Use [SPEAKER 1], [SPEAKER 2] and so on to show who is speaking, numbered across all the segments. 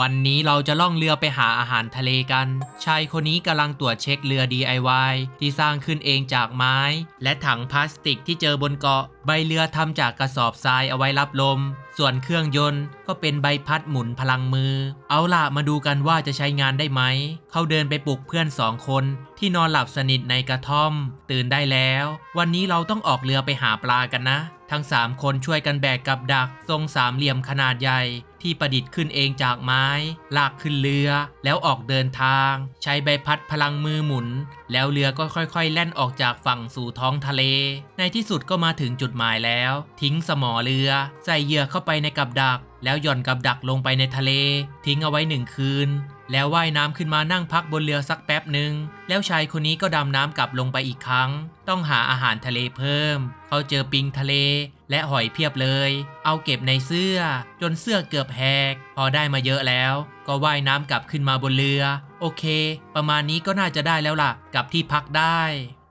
[SPEAKER 1] วันนี้เราจะล่องเรือไปหาอาหารทะเลกัน ชายคนนี้กำลังตรวจเช็คเรือ DIY ที่สร้างขึ้นเองจากไม้ และถังพลาสติกที่เจอบนเกาะ ใบเรือทำจากกระสอบทรายเอาไว้รับลม ส่วนเครื่องยนต์ก็เป็นใบพัดหมุนพลังมือ เอาล่ะมาดูกันว่าจะใช้งานได้ไหม เขาเดินไปปลุกเพื่อนสองคน ที่นอนหลับสนิทในกระท่อม ตื่นได้แล้ว วันนี้เราต้องออกเรือไปหาปลากันนะ ทั้ง3คนช่วยกันแบกกับดัก ทรงสามเหลี่ยมขนาดใหญ่ ที่ประดิษฐ์ขึ้นเองจากไม้ ลากขึ้นเรือ แล้วออกเดินทาง ใช้ใบพัดพลังมือหมุน แล้วเรือก็ค่อยๆ แล่นออกจากฝั่งสู่ท้องทะเล ในที่สุดก็มาถึงจุดหมายแล้ว ทิ้งสมอเรือ ใส่เหยื่อเข้าไปในกับดัก แล้วหย่อนกับดักลงไปในทะเล ทิ้งเอาไว้หนึ่งคืน แล้วว่ายน้ำขึ้นมานั่งพักบนเรือสักแป๊บหนึ่งแล้วชายคนนี้ก็ดำน้ำกลับลงไปอีกครั้ง ต้องหาอาหารทะเลเพิ่ม เขาเจอปิงทะเล และหอยเพียบเลย เอาเก็บในเสื้อ จนเสื้อเกือบแหก พอได้มาเยอะแล้ว ก็ว่ายน้ำกลับขึ้นมาบนเรือ โอเค ประมาณนี้ก็น่าจะได้แล้วล่ะ กลับที่พักได้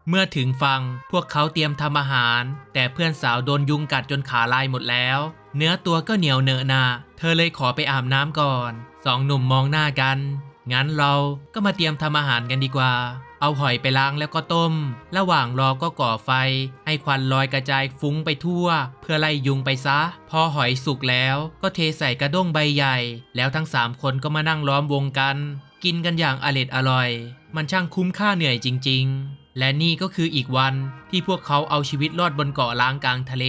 [SPEAKER 1] เมื่อถึงฝั่งพวกเขาเตรียมทำอาหาร แต่เพื่อนสาวโดนยุงกัดจนขาลายหมดแล้ว เนื้อตัวก็เหนียวเหนอะนา เธอเลยขอไปอาบน้ำก่อน สองหนุ่มมองหน้ากัน งั้นเราก็มาเตรียมทำอาหารกันดีกว่า เอาหอยไปล้างแล้วก็ต้ม ระหว่างรอก็ก่อไฟ ให้ควันลอยกระจายฟุ้งไปทั่ว เพื่อไล่ยุงไปซะ พอหอยสุกแล้วก็เทใส่กระด้งใบใหญ่ แล้วทั้งสามคนก็มานั่งล้อมวงกัน กินกันอย่างอร็ดอร่อย มันช่างคุ้มค่าเหนื่อยจริง ๆ และนี่ก็คืออีกวันที่พวกเขาเอาชีวิตรอดบนเกาะล้างกลางทะเล